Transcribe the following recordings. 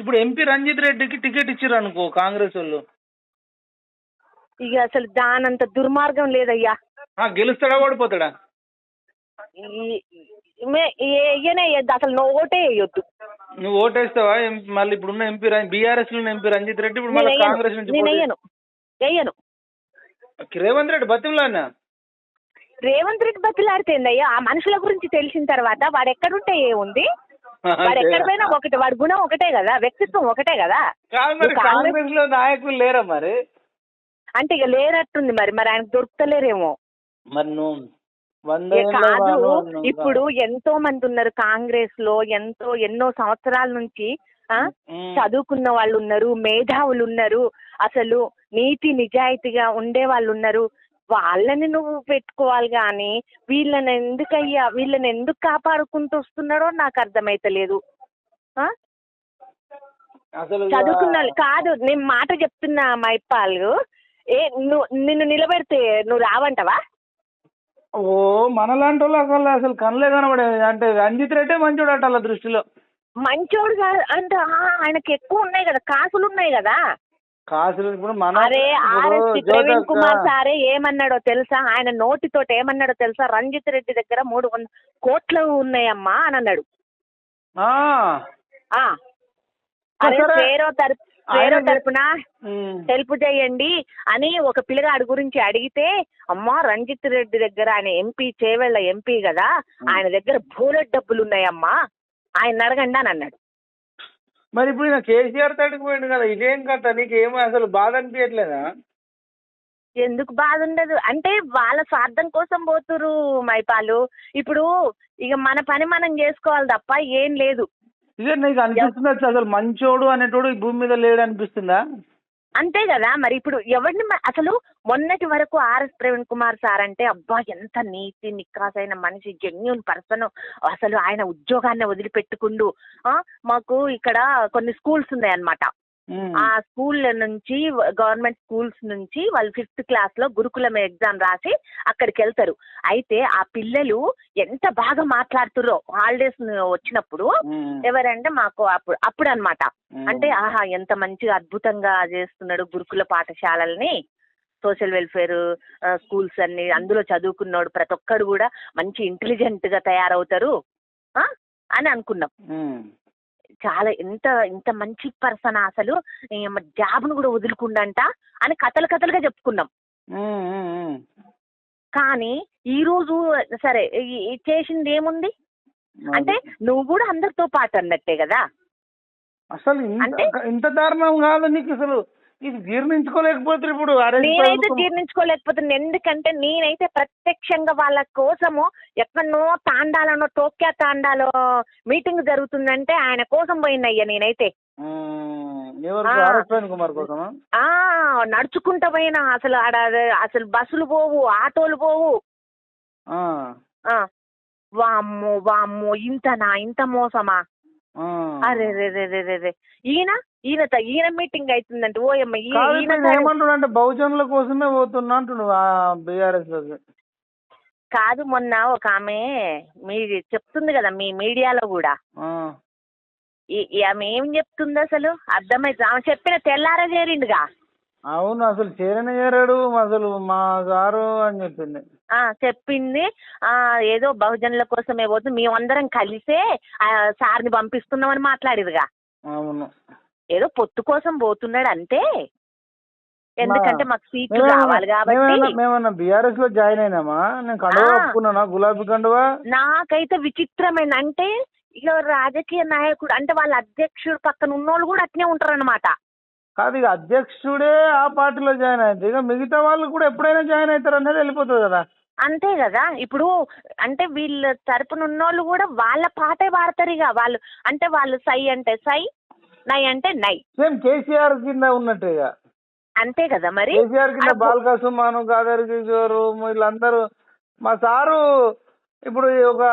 ఇప్పుడు ఎంపీ రంజిత్ రెడ్డికి టికెట్ ఇచ్చిర్రు అనుకో కాంగ్రెస్ వాళ్ళు. ఇక అసలు దానంత దుర్మార్గం లేదయ్యా. ఆ, గెలుస్తాడా ఓడిపోతాడా? ఈ- మే- ఏ- ఈయనే వేయద్దు అసలు నువ్వు ఓటే వేయొద్దు నువ్వు ఓటేస్తావా? ఎం- మళ్ళీ ఇప్పుడున్న ఎంపీ బీఆర్ఎస్లో ఎంపీ రంజిత్ రెడ్డి ఇప్పుడు మళ్ళీ కాంగ్రెస్ నుంచి నేను పోటీ- వేయను వేయను రేవంత్ రెడ్డి బతిమలానా రేవంత్ రెడ్డి బతులాడితేందయ్యా ఆ మనుషుల గురించి తెలిసిన తర్వాత వాడు ఎక్కడుంటే ఏముంది? వాడు ఎక్కడ పోయినా ఒకటి వాడి గుణం ఒకటే కదా వ్యక్తిత్వం ఒకటే కదా. కాంగ్రెస్- లో నాయకులు లేరా మరి? అంటే ఇక లేనట్టుంది మరి మరి ఆయనకు దొరుకుతలేరేమో. మరి నువ్వు కాదు ఇప్పుడు ఎంతో మంది ఉన్నారు కాంగ్రెస్లో ఎంతో ఎన్నో సంవత్సరాల నుంచి. చదువుకున్న వాళ్ళు ఉన్నారు మేధావులు ఉన్నారు అసలు నీతి నిజాయితీగా ఉండే వాళ్ళు ఉన్నారు. వాళ్ళని నువ్వు పెట్టుకోవాలి కానీ వీళ్ళని ఎందుకయ్యా వీళ్ళని ఎందుకు కాపాడుకుంటూ వస్తున్నాడో నాకు అర్థమైతలేదు. చదువుకున్న కాదు నేను మాట చెప్తున్నా మైపాలు ఏ నువ్వు నిన్ను నిలబెడితే నువ్వు రావంటావా? ఓ మనలాంటి వాళ్ళు అసలు అసలు కనలే కనబడేది. అంటే రంజిత్ రెడ్డే మంచోడు అట వాళ్ళ దృష్టిలో. మంచోడు కాదు అంటే ఆయనకి ఎక్కువ ఉన్నాయి కదా కాసులు ఉన్నాయి కదా. కాసులు ఇప్పుడు మన అరే ఆర్ఎస్ జ్యోతి ప్రవీణ్ కుమార్ సారే ఏమన్నాడో తెలుసా? ఆయన నోటితోటి ఏమన్నాడో తెలుసా? రంజిత్ రెడ్డి దగ్గర మూడు వంద కోట్లు ఉన్నాయమ్మా అని అన్నాడు. అరే. పేరో తరపు ఆయన- తరపున. హెల్ప్ చేయండి అని ఒక పిల్లగాడి గురించి అడిగితే అమ్మా రంజిత్ రెడ్డి దగ్గర ఆయన ఎంపీ చేవెళ్ళ ఎంపీ కదా? ఆయన దగ్గర బోలెట్ డబ్బులు ఉన్నాయమ్మా ఆయన అడగండి అని అన్నాడు. మరి ఇప్పుడు ఈయన కేసీఆర్ తడికి పోయిండు కదా ఇదేం కథ? నీకు ఏమో అసలు బాధ అనిపించట్లేదా ఎందుకు బాధ ఉండదు? అంటే వాళ్ళ స్వార్థం కోసం పోతురు మైపాలు. ఇప్పుడు ఇక మన పని మనం చేసుకోవాలి తప్ప ఏం లేదు. ఇదే నీకు అనిపిస్తుందా? అసలు మంచోడు అనేటోడు ఈ భూమి మీద లేడు అనిపిస్తుందా అంతే కదా మరి ఇప్పుడు ఎవరిని అసలు మొన్నటి వరకు ఆర్ఎస్ ప్రవీణ్ కుమార్ సార్ అంటే అబ్బా ఎంత నీతి నిక్కాసైన మనిషి జెన్యున్ పర్సన్ అసలు ఆయన ఉద్యోగాన్ని వదిలిపెట్టుకుండు ఆ, మాకు ఇక్కడ కొన్ని స్కూల్స్ ఉన్నాయి అన్నమాట ఉమ్. ఆ స్కూల్ నుంచి గవర్నమెంట్ స్కూల్స్ నుంచి వాళ్ళు ఫిఫ్త్ క్లాస్లో గురుకులం ఎగ్జామ్ రాసి అక్కడికి వెళ్తారు అయితే ఆ పిల్లలు ఎంత బాగా మాట్లాడుతుర్రో హాలిడేస్ వచ్చినప్పుడు. ఎవరంటే మాకు అప్పుడు అప్పుడు అన్నమాట ఉమ్. అంటే ఆహా ఎంత మంచిగా అద్భుతంగా చేస్తున్నాడు గురుకుల పాఠశాలల్ని. సోషల్ వెల్ఫేర్ స్కూల్స్ అన్ని అందులో చదువుకున్నాడు ప్రతి ఒక్కడు కూడా మంచి ఇంటెలిజెంట్గా తయారవుతారు? అని అనుకున్నాం. చాలా ఎంత ఇంత మంచి పర్సన్ అసలు జాబ్ను కూడా వదులుకుండంట అని కథలు కథలుగా చెప్పుకున్నాం. కానీ ఈ రోజు సరే చేసింది ఏముంది? అంటే నువ్వు కూడా అందరితో పాటు అన్నట్టే కదా? అసలు ఇంత దారుణం కాదు నీకు అసలు. ఇది జీర్ణించుకోలేకపోతారు ఇప్పుడు నేనైతే జీర్ణించుకోలేకపోతున్నాను ఎందుకంటే నేనైతే ప్రత్యక్షంగా వాళ్ళ కోసము ఎక్కడనో తాండాలనో టోక్యా తాండాలో మీటింగ్ జరుగుతుందంటే ఆయన కోసం పోయినయ్యా నేనైతే. నడుచుకుంటా పోయినా. అసలు ఆడ అసలు బస్సులు పోవు ఆటోలు పోవు. వామ్మో వామ్మో ఇంతనా ఇంత మోసమా. అరే రే రే రే రే రే. ఈయన? ఈయన ఈయన మీటింగ్ అవుతుందంటే ఓయమ్మ ఈయన ఇప్పుడు ఏమంటున్నా అంటే బహుజనుల కోసమే పోతున్నా అంటుండు బీఆర్ఎస్ కాదు మొన్న ఒక ఆమె మీ చెప్తుంది కదా మీ మీడియాలో కూడా. ఆమె ఏం చెప్తుంది అసలు అర్థమైతే ఆమె చెప్పిన తెల్లారా చేరిండుగా అవును అసలు చేరని చేరాడు అసలు మా సారు అని చెప్పింది. ఆ చెప్పింది. ఆ ఏదో బహుజనుల కోసమే పోతుంది మేమందరం కలిసే ఆ సార్ని పంపిస్తున్నామని మాట్లాడిరుగా అవును. ఏదో పొత్తు కోసం పోతున్నాడు అంతే. ఎందుకంటే మాకు సీట్లు కావాలి కాబట్టి. మేమన్నా బీఆర్ఎస్లో జాయిన్ అయినామా? నేను కండువా. ఒప్పుకున్నానా? గులాబీ కండువా? నాకైతే విచిత్రమైన అంటే ఇక రాజకీయ నాయకుడు అంటే వాళ్ళ అధ్యక్షుడు పక్కన ఉన్నోళ్ళు కూడా అట్నే ఉంటారు అనమాట కాదు ఇక అధ్యక్షుడే ఆ పార్టీలో జాయిన్ అయింది ఇక మిగతా వాళ్ళు కూడా ఎప్పుడైనా జాయిన్ అవుతారు అనేది వెళ్ళిపోతుంది కదా. అంతే కదా. ఇప్పుడు అంటే వీళ్ళ తరపున ఉన్నోళ్ళు కూడా వాళ్ళ పాటే పాడతారు ఇక. వాళ్ళు అంటే వాళ్ళు సై అంటే సై నై అంటే నై. సేమ్ కేసీఆర్ కింద ఉన్నట్టు ఇక. అంతే కదా మరి? కేసీఆర్ కింద. బాల్కా సుమాను గాదర్ కిషోర్ వీళ్ళందరూ మా సారు ఇప్పుడు ఒక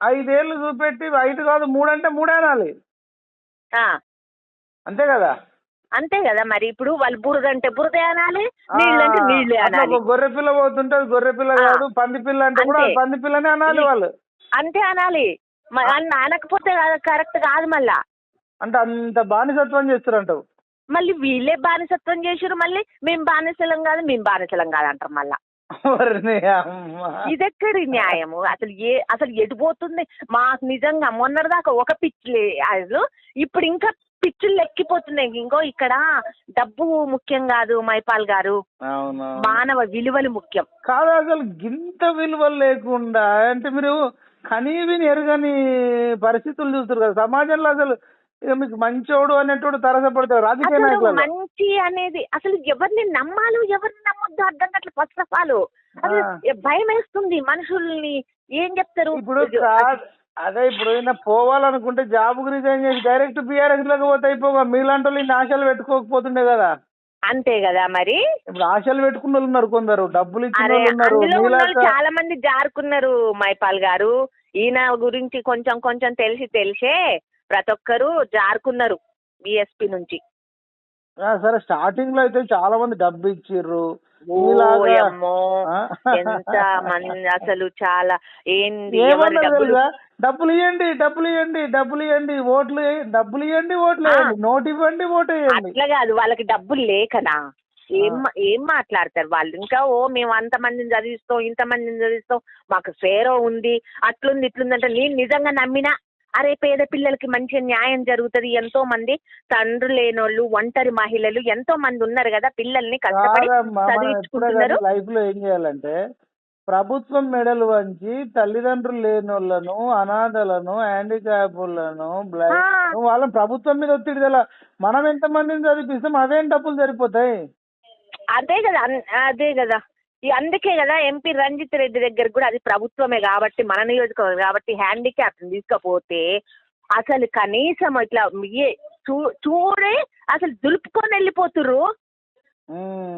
ఐదేళ్ళు చూపెట్టి ఐదు కాదు మూడు అంటే మూడే అనాలి ఆ, అంతే కదా? అంతే కదా మరి ఇప్పుడు వాళ్ళు బురద అంటే బురదే అనాలి నీళ్ళు అంటే నీళ్ళే అనాలి. గొర్రె పిల్ల పోతుంటే గొర్రె పిల్ల. కాదు పంది పిల్ల అంటే కూడా. పంది పిల్లనే అనాలి వాళ్ళు. అంతే అనాలి. అనకపోతే కరెక్ట్ కాదు మళ్ళా. అంటే అంత బానిసత్వం చేస్తారంటావు. మళ్ళీ వీళ్ళే బానిసత్వం చేసిరు మళ్ళీ మేము బానిసలం కాదు మేము బానిసలం కాదు అంటారు మళ్ళా. ఇదెక్కడి న్యాయము? అసలు ఏ అసలు ఎటు పోతుంది? మాకు నిజంగా మొన్నటిదాకా ఒక పిచ్చి ఇప్పుడు ఇంకా పిచ్చులు ఎక్కిపోతున్నాయి ఇంకో ఇక్కడ డబ్బు ముఖ్యం కాదు మైపాల్ గారు. అవును? మానవ విలువలు ముఖ్యం. కాదు అసలు గింత విలువలు లేకుండా అంటే మీరు కనీవిని ఎరగని పరిస్థితులు చూస్తారు కదా. సమాజంలో అసలు ఇక మీకు మంచోడు అనేటోడు తరసపడతారు రాజకీయ అసలు నాయకులు మంచి అనేది అసలు ఎవరిని నమ్మాలి ఎవరిని నమ్మొద్దు అర్థం కావట్లేదు ఫస్ట్ ఆఫ్ ఆల్ అసలు. భయం వేస్తుంది మనుషుల్ని. ఏం చెప్తారు? ఇప్పుడు అదే ఇప్పుడు ఈయన పోవాలనుకుంటే జాబ్ రిజైన్ చేసి డైరెక్ట్ బీఆర్ఎస్లోకి పోతే అయిపోగా. మీలాంటి వాళ్ళు ఇన్ని ఆశలు పెట్టుకోకపోతుండే కదా. అంతే కదా మరి. ఇప్పుడు ఆశలు పెట్టుకున్న వాళ్ళు ఉన్నారు కొందరు. డబ్బులు ఇచ్చిన అరే వాళ్ళు ఉన్నారు. అందులో ఉన్న వాళ్ళు మీలాగా చాలా మంది జారుకున్నారు మైపాల్ గారు. ఈయన గురించి కొంచెం కొంచెం తెలిసి తెలిసే ప్రతి ఒక్కరు జారుకున్నారు బిఎస్పి నుంచి. ఆ, సరే స్టార్టింగ్లో అయితే చాలా మంది డబ్బు ఇచ్చిర్రు. మీలాగా ఆ? ఎంత మంది అసలు చాలా ఏంది ఎవరి ఏమన్నారు డబ్బులు తెలుసా? డబ్బులు ఇవ్వండి డబ్బులు ఇవ్వండి డబ్బులు ఇవ్వండి ఓట్లు డబ్బులు ఇవ్వండి ఓట్లు ఆ. వేయండి నోటు ఇవ్వండి ఓటు వేయండి అట్లా కాదు వాళ్ళకి డబ్బులు లేకనా? ఏం ఏం మాట్లాడతారు వాళ్ళు? ఇంకా ఓ మేము అంత మందిని చదివిస్తాం ఇంత మందిని చదివిస్తాం మాకు ఫేరో ఉంది అట్లుంది ఇట్లుంది అంటే నేను నిజంగా నమ్మినా అరే పేద పిల్లలకి మంచి న్యాయం జరుగుతుంది ఎంతో మంది తండ్రులు లేనోళ్ళు ఒంటరి మహిళలు ఎంతో మంది ఉన్నారు కదా పిల్లల్ని కష్టపడి చదివించుకుంటున్నారు. లైఫ్లో ఏం చేయాలంటే ప్రభుత్వం మెడలు వంచి తల్లిదండ్రులు లేని వాళ్ళను అనాథలను హ్యాండిక్యాప్లను బ్లైండ్ వాళ్ళని ప్రభుత్వం మీద ఒత్తిడి తెల మనం ఎంత మందిని చదివిస్తాం అవేం డబ్బులు సరిపోతాయి? అదే కదా అదే కదా. ఈ అందుకే కదా ఎంపీ రంజిత్ రెడ్డి దగ్గర కూడా అది ప్రభుత్వమే కాబట్టి మన నియోజకవర్గం కాబట్టి హ్యాండిక్యాప్ తీసుకపోతే అసలు కనీసం ఇట్లా చూ చూడే అసలు దులుపుకొని.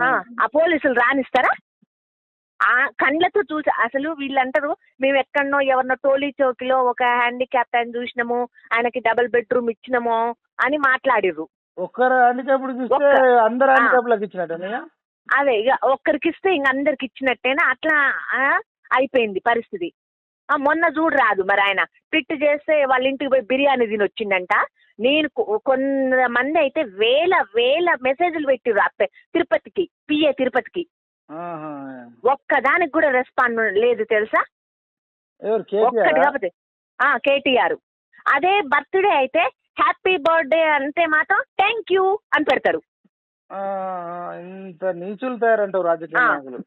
ఆ, ఆ పోలీసులు రానిస్తారా? ఆ కండ్లతో చూసి అసలు వీళ్ళంటారు మేము ఎక్కడనో ఎవరినో టోలీ చౌకీలో ఒక హ్యాండిక్యాప్ ఆయన చూసినాము ఆయనకి డబుల్ బెడ్రూమ్ ఇచ్చినాము అని మాట్లాడిర్రు. ఒక్కరు హ్యాండిక్యాప్ చూస్తే ఒక్క- అందరు ఆ. హ్యాండిక్యాప్లకు ఇచ్చినట్టు అదే ఇక ఒక్కరికి ఇస్తే ఇంక అందరికి ఇచ్చినట్టేనా? అట్లా ఆ, అయిపోయింది పరిస్థితి. ఆ, మొన్న చూడు రాదు మరి ఆయన. పిట్ చేస్తే వాళ్ళ ఇంటికి పోయి బిర్యానీ తిని వచ్చిండంట నేను కొంతమంది అయితే వేల వేల మెసేజ్లు పెట్టిర్రు అప్ప తిరుపతికి పిఏ తిరుపతికి. ఒక్కదానికి కూడా రెస్పాండ్ లేదు తెలుసా? ఒక్కటి కాకపోతే ఆ కేటీఆర్. అదే బర్త్డే అయితే హ్యాపీ బర్త్డే అంటే మాత్రం థ్యాంక్ యూ అని పెడతారు. ఇంత నీచులు తయారంటావు రాజకీయ ఆ. నాయకులు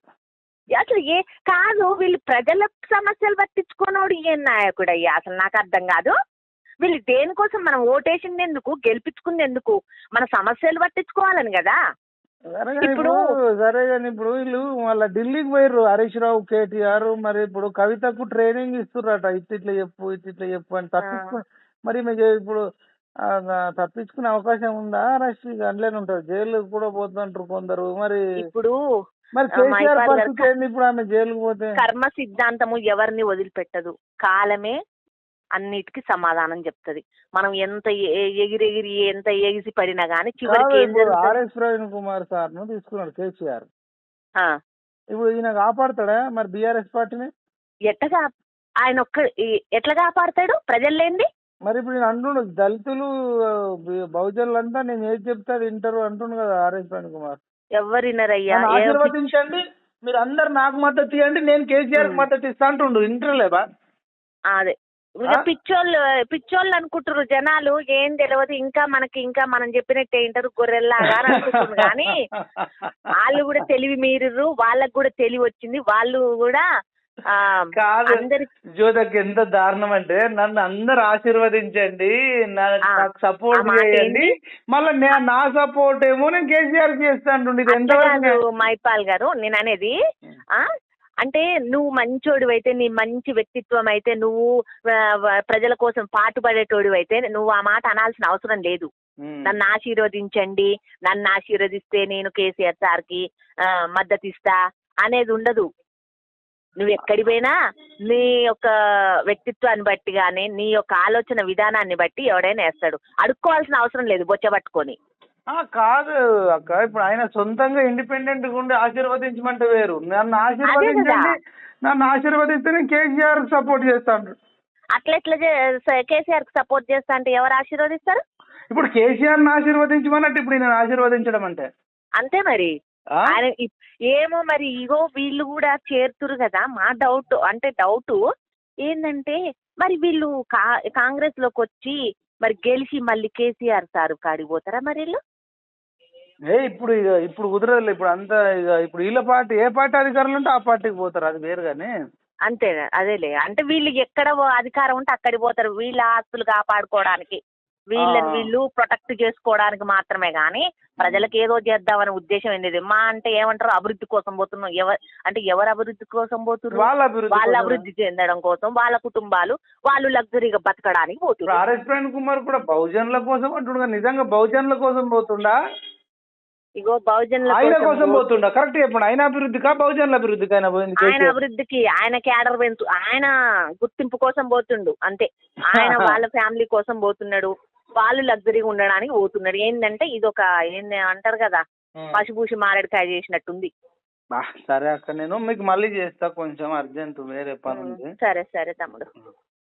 అసలు ఏ కాదు వీళ్ళు ప్రజల సమస్యలు పట్టించుకోనోడు ఏ నాయకుడు అయ్యా? అసలు నాకు అర్థం కాదు. వీళ్ళు దేనికోసం మనం ఓటేసింది ఎందుకు గెలిపించుకుంది ఎందుకు మన సమస్యలు పట్టించుకోవాలని కదా. ఇప్పుడు ఇప్పుడు- సరే కానీ ఇప్పుడు వీళ్ళు మళ్ళీ ఢిల్లీకి పోయిర్రు. హరీష్ రావు కేటీఆర్ మరి ఇప్పుడు కవితకు ట్రైనింగ్ ఇస్తుర్రట. ఇట్ ఇట్లా చెప్పు ఇట్ ఇట్లా చెప్పు అని తప్పించుకు మరి మీకు ఇప్పుడు తప్పించుకునే అవకాశం ఉందా? రష్ అందులోనే ఉంటారు జైలు కూడా పోతుంటారు కొందరు. మరి ఇప్పుడు మరి కేసీఆర్ పరిస్థితి ఏంది ఇప్పుడు ఆమె జైలుకు పోతే? కర్మ సిద్ధాంతము ఎవరిని వదిలిపెట్టదు? కాలమే అన్నిటికీ సమాధానం చెప్తది. మనం ఎంత ఎగిరెగిరి ఎంత ఎగిసి పడినా గానీ చివరికి ఏం ఆర్ఎస్ ప్రవీణ్ కుమార్ సార్ను తీసుకున్నాడు కేసీఆర్. ఇప్పుడు ఈయన కాపాడతాడా? మరి బీఆర్ఎస్ పార్టీని? ఎట్టగా ఆయన ఒక్క ఎట్లా కాపాడతాడు? ప్రజలు లేనిది మరి ఇప్పుడు నేను అంటుండు దళితులు బహుజనులు అంతా నేను ఏది చెప్తే అది వింటారు అంటుండు కదా ఆర్ఎస్ ప్రవీణ్ కుమార్. ఎవరినరయ్యా? ఆశీర్వదించండి మీరు అందరు నాకు మద్దతు ఇవ్వండి నేను కేసీఆర్. మద్దతు ఇస్తా అంటుండు ఇంటర్లేబా ఆ, అదే? పిచ్చోళ్ళు పిచ్చోళ్ళు అనుకుంటారు జనాలు ఏం తెలియదు ఇంకా మనకి ఇంకా మనం చెప్పినట్టు ఏంటారు గొర్రెల్లాగా అని అనుకుంటున్నారు. కానీ వాళ్ళు కూడా తెలివి మీరిర్రు వాళ్ళకి కూడా తెలివి వచ్చింది. వాళ్ళు కూడా కాదు జ్యోతకి ఎంత దారుణం అంటే నన్ను అందరు ఆశీర్వదించండి నాకు సపోర్ట్ చేయండి? మళ్ళీ నే- సపోర్ట్ ఏమో నేను కేసీఆర్కి చేస్తా అంటుండు ఇది అట్లా ఎంతవరకు కాదు మైపాల్ గారు నేను అనేది ఆ అంటే నువ్వు మంచోడు అయితే నీ మంచి వ్యక్తిత్వం అయితే నువ్వు ప్రజల కోసం పాటుపడేటోడు అయితే నువ్వు ఆ మాట అనాల్సిన అవసరం లేదు. నన్ను ఆశీర్వదించండి. నన్ను ఆశీర్వదిస్తే నేను కేసీఆర్ సార్కి మద్దతు ఇస్తా అనేది ఉండదు. నువ్వు ఎక్కడి పోయినా నీ యొక్క వ్యక్తిత్వాన్ని బట్టి కానీ నీ యొక్క ఆలోచన విధానాన్ని బట్టి ఎవడైనా వేస్తాడు. అడుక్కోవాల్సిన అవసరం లేదు బొచ్చ పట్టుకొని. కాదు అక్క. ఇప్పుడు ఆయన సొంతంగా ఇండిపెండెంట్గా ఉండి ఆశీర్వదించమంటే వేరు. నన్ను ఆశీర్వదించండి. నన్ను ఆశీర్వదిస్తే నేను కేసీఆర్ సపోర్ట్ చేస్తాను అట్లా ఎట్లా కేసీఆర్ సపోర్ట్ చేస్తా అంటే ఎవరు ఆశీర్వదిస్తారు? ఇప్పుడు కేసీఆర్ని ఆశీర్వదించమన్నట్టు ఇప్పుడు నేను ఆశీర్వదించడం అంటే. అంతే మరి. ఏమో మరి ఇగో వీళ్ళు కూడా చేరుతురు కదా. మా డౌట్ అంటే డౌట్ ఏంటంటే మరి వీళ్ళు కా కాంగ్రెస్లోకి వచ్చి మరి గెలిచి మళ్ళీ కేసీఆర్ సార్ కాడికి పోతారా మరి వీళ్ళు? ఏ ఇప్పుడు ఇక ఇప్పుడు కుదరదు ఇప్పుడు అంతా ఇక ఇప్పుడు వీళ్ళ పార్టీ ఏ పార్టీ అధికారులు ఉంటే ఆ పార్టీకి పోతారు అది వేరు కానీ అంతే అదేలే. అంటే వీళ్ళు ఎక్కడ అధికారం ఉంటే అక్కడికి పోతారు వీళ్ళ ఆస్తులు కాపాడుకోవడానికి. వీళ్ళని. వీళ్ళు ప్రొటెక్ట్ చేసుకోవడానికి మాత్రమే కానీ ప్రజలకు ఏదో చేద్దామనే ఉద్దేశం ఏంది మా అంటే ఏమంటారు అభివృద్ధి కోసం పోతున్నాం. ఎవరు అంటే ఎవరు అభివృద్ధి కోసం పోతున్నారు వాళ్ళ అభివృద్ధి వాళ్ళ కోసం. అభివృద్ధి చెందడం కోసం వాళ్ళ కుటుంబాలు వాళ్ళు లగ్జరీగా బతకడానికి పోతున్నారు ఆర్ఎస్ కుమార్ కూడా బహుజనుల కోసం అంటుండగా నిజంగా బహుజనుల కోసం పోతుండా? ఇగో బహుజనుల ఆయన కోసం పోతుండా? కరెక్ట్ చెప్పండి. ఆయన అభివృద్ధికా బహుజనుల అభివృద్ధికి ఆయన పోయింది ఆయన. అభివృద్ధికి ఆయన క్యాడర్ పెంచు ఆయన గుర్తింపు కోసం పోతుండు అంతే. ఆయన వాళ్ళ ఫ్యామిలీ కోసం పోతున్నాడు. వాళ్ళు లగ్జరీగా ఉండడానికి పోతున్నాడు. ఏంటంటే ఇది ఒక ఏంది అంటారు కదా. పశుభూషి మారేడుకాయ చేసినట్టుంది. సరే అక్క నేను మీకు మళ్ళీ చేస్తా కొంచెం అర్జెంట్ వేరే పని ఉంది. సరే సరే తమ్ముడు.